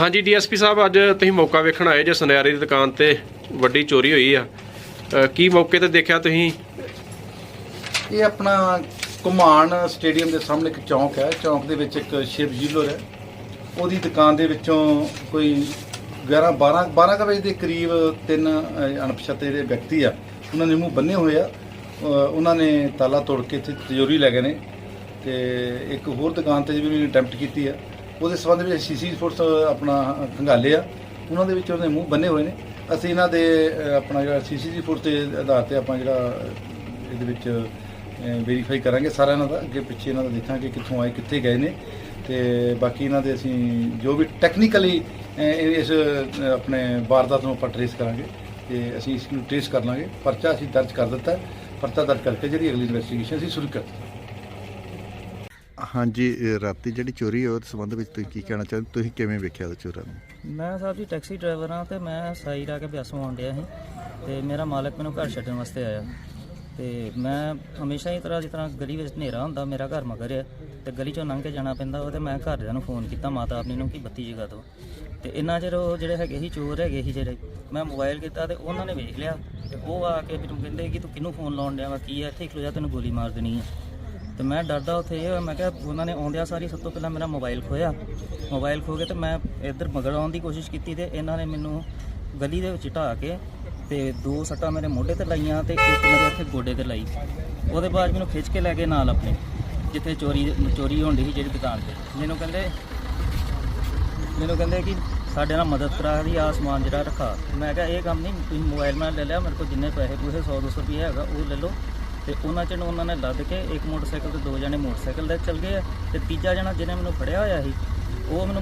ਹਾਂਜੀ ਡੀਐਸਪੀ ਸਾਹਿਬ ਅੱਜ ਤੁਸੀਂ ਮੌਕਾ ਵੇਖਣ ਆਏ ਜੇ ਸੁਨਿਆਰੇ ਦੀ ਦੁਕਾਨ ਤੇ ਵੱਡੀ ਚੋਰੀ ਹੋਈ ਆ। ਅ, ਕੀ ਮੌਕੇ ਤੇ ਦੇਖਿਆ ਤੁਸੀਂ? ਇਹ ਆਪਣਾ ਕੁਮਾਨ ਸਟੇਡੀਅਮ ਦੇ ਸਾਹਮਣੇ ਇੱਕ ਚੌਂਕ ਹੈ। ਚੌਂਕ ਦੇ ਵਿੱਚ ਇੱਕ ਸ਼ਿਵ ਜੀਲਰ ਹੈ। ਉਹਦੀ ਦੁਕਾਨ ਦੇ ਵਿੱਚੋਂ ਕੋਈ 11 12 12 ਕੁ ਵਜੇ ਦੇ ਕਰੀਬ ਤਿੰਨ ਅਹ, ਅਣਪਛਾਤੇ ਜਿਹੜੇ ਵਿਅਕਤੀ ਆ ਉਹਨਾਂ ਨੇ ਮੂੰਹ ਬੰਨੇ ਹੋਏ ਆ। ਅਹ, ਉਹਨਾਂ ਨੇ ਤਾਲਾ ਤੋੜ ਕੇ ਇੱਥੇ ਤਿਜੋਰੀ ਲੈ ਗਏ ਨੇ ਤੇ ਇੱਕ ਹੋਰ ਦੁਕਾਨ ਤੇ ਵੀ ਅਟੈਂਪਟ ਕੀਤੀ ਆ। ਉਹਦੇ ਸੰਬੰਧ ਵਿੱਚ ਸੀਸੀ ਫੋਰਸ ਆਪਣਾ ਖੰਗਾਲੇ ਆ। ਉਹਨਾਂ ਦੇ ਵਿੱਚ ਉਹਦੇ ਮੂੰਹ ਬੰਨੇ ਹੋਏ ਨੇ। ਅਸੀਂ ਇਹਨਾਂ ਦੇ ਆਪਣਾ ਜਿਹੜਾ ਸੀਸੀਟੀਵੀ ਫੋਰਸ ਦੇ ਆਧਾਰ ਤੇ ਆਪਾਂ ਜਿਹੜਾ ਇਹਦੇ ਵਿੱਚ ਵੈਰੀਫਾਈ ਕਰਾਂਗੇ ਸਾਰਿਆਂ ਇਹਨਾਂ ਦਾ। ਅੱਗੇ ਪਿੱਛੇ ਇਹਨਾਂ ਦਾ ਦੇਖਾਂਗੇ ਕਿੱਥੋਂ ਆਏ, ਕਿੱਥੇ ਗਏ ਨੇ। ਤੇ ਬਾਕੀ ਇਹਨਾਂ ਦੇ ਅਸੀਂ ਜੋ ਵੀ ਟੈਕਨੀਕਲੀ ਇਸ ਆਪਣੇ ਵਾਰਦਾਤ ਨੂੰ ਆਪਾਂ ਟ੍ਰੇਸ ਕਰਾਂਗੇ। ਤੇ ਅਸੀਂ ਇਸ ਨੂੰ ਟ੍ਰੇਸ ਕਰ ਲਾਂਗੇ। ਪਰਚਾ ਅਸੀਂ ਦਰਜ ਕਰ ਦਿੱਤਾ। ਪਰਚਾ ਦਰਜ ਕਰਕੇ ਜਿਹੜੀ ਅਗਲੀ ਇਨਵੈਸਟੀਗੇਸ਼ਨ ਅਸੀਂ ਸ਼ੁਰੂ ਕਰ ਦਿੱਤੀ। ਹਾਂਜੀ ਰਾਤੀ ਜਿਹੜੀ ਚੋਰੀ ਹੋਈ, ਉਹਦੇ ਸੰਬੰਧ ਵਿੱਚ ਤੁਸੀਂ ਕੀ ਕਹਿਣਾ ਚਾਹੁੰਦੇ ਤੁਸੀਂ ਕਿਵੇਂ ਵੇਖਿਆ ਉਹ ਚੋਰਾਂ ਨੂੰ? ਮੈਂ ਸਾਹਿਬ ਜੀ ਟੈਕਸੀ ਡਰਾਈਵਰ ਹਾਂ ਤੇ ਮੈਂ ਸਾਈ ਰਾ ਕੇ ਬਿਆਸੋਂ ਆਉਣ ਡਿਆ ਸੀ ਤੇ ਮੇਰਾ ਮਾਲਕ ਮੈਨੂੰ ਘਰ ਛੱਡਣ ਵਾਸਤੇ ਆਇਆ। ਤੇ ਮੈਂ ਹਮੇਸ਼ਾ ਹੀ ਤਰ੍ਹਾਂ ਜਿਸ ਤਰ੍ਹਾਂ ਗਲੀ ਵਿੱਚ ਹਨੇਰਾ ਹੁੰਦਾ, ਮੇਰਾ ਘਰ ਮਗਰ ਹੈ ਤੇ ਗਲੀ ਚੋਂ ਲੰਘ ਕੇ ਜਾਣਾ ਪੈਂਦਾ ਉਹ ਤੇ ਮੈਂ ਘਰਦਿਆਂ ਨੂੰ ਫੋਨ ਕੀਤਾ, ਮਾਤਾ ਆਪਣੀ ਨੂੰ ਕਿ ਬੱਤੀ ਜਗਾ ਦਿਓ। ਤੇ ਇੰਨਾ ਚਿਰ ਉਹ ਜਿਹੜੇ ਹੈਗੇ ਸੀ, ਚੋਰ ਹੈਗੇ ਸੀ ਜਿਹੜੇ, ਮੈਂ ਮੋਬਾਈਲ ਕੀਤਾ ਤੇ ਉਹਨਾਂ ਨੇ ਵੇਖ ਲਿਆ ਤੇ ਉਹ ਆ ਕੇ ਮੈਨੂੰ ਕਹਿੰਦੇ ਕਿ ਤੂੰ ਕਿਹਨੂੰ ਫੋਨ ਲਾਉਣ ਡਿਆ ਵਾ, ਕੀ ਹੈ ਇੱਥੇ ਖਲੋ ਜਾ ਤੈਨੂੰ ਗੋਲੀ ਮਾਰ ਦੇਣੀ ਹੈ ਤੇ ਮੈਂ ਡਰਦਾ ਉੱਥੇ ਇਹ ਹੋਇਆ, ਮੈਂ ਕਿਹਾ ਉਹਨਾਂ ਨੇ ਆਉਂਦਿਆਂ ਸਾਰੀ ਸਭ ਤੋਂ ਪਹਿਲਾਂ ਮੇਰਾ ਮੋਬਾਈਲ ਖੋਇਆ ਮੋਬਾਈਲ ਖੋ ਕੇ ਤੇ ਮੈਂ ਇੱਧਰ ਮਗਰ ਆਉਣ ਦੀ ਕੋਸ਼ਿਸ਼ ਕੀਤੀ ਤੇ ਇਹਨਾਂ ਨੇ ਮੈਨੂੰ ਗਲੀ ਦੇ ਵਿੱਚ ਢਾਹ ਕੇ ਤੇ ਦੋ ਸੱਟਾਂ ਮੇਰੇ ਮੋਢੇ ਤੇ ਲਾਈਆਂ ਤੇ ਇੱਕ ਮੇਰੇ ਇੱਥੇ ਗੋਡੇ ਤੇ ਲਾਈ। ਉਹਦੇ ਬਾਅਦ ਮੈਨੂੰ ਖਿੱਚ ਕੇ ਲੈ ਗਏ ਨਾਲ ਆਪਣੇ ਜਿੱਥੇ ਚੋਰੀ ਚੋਰੀ ਹੋਣ ਡਈ ਸੀ ਜਿਹੜੀ ਦੁਕਾਨ ਤੇ। ਮੈਨੂੰ ਕਹਿੰਦੇ ਮੈਨੂੰ ਕਹਿੰਦੇ ਕਿ ਸਾਡੇ ਨਾਲ ਮਦਦ ਕਰਾ ਦੀ ਆ ਸਮਾਨ ਜਿਹੜਾ ਰੱਖਾ। ਮੈਂ ਕਿਹਾ ਇਹ ਕੰਮ ਨਹੀਂ ਤੁਸੀਂ ਮੋਬਾਈਲ ਨਾਲ ਲੈ ਲਿਆ ਮੇਰੇ ਕੋਲ ਜਿੰਨੇ ਪੈਸੇ ਪੂਸੇ 100 200 ਰੁਪਏ ਹੈਗਾ ਉਹ ਲੈ ਲਓ। ਤੇ ਉਹਨਾਂ ਚ ਨੂੰ ਉਹਨਾਂ ਨੇ ਲੱਦ ਕੇ ਇੱਕ ਮੋਟਰਸਾਈਕਲ ਤੇ ਦੋ ਜਣੇ ਮੋਟਰਸਾਈਕਲ ਤੇ ਚੱਲ ਗਏ ਆ ਤੇ ਤੀਜਾ ਜਣਾ ਜਿਹਨੇ ਮੈਨੂੰ ਫੜਿਆ ਹੋਇਆ ਸੀ, ਉਹ ਮੈਨੂੰ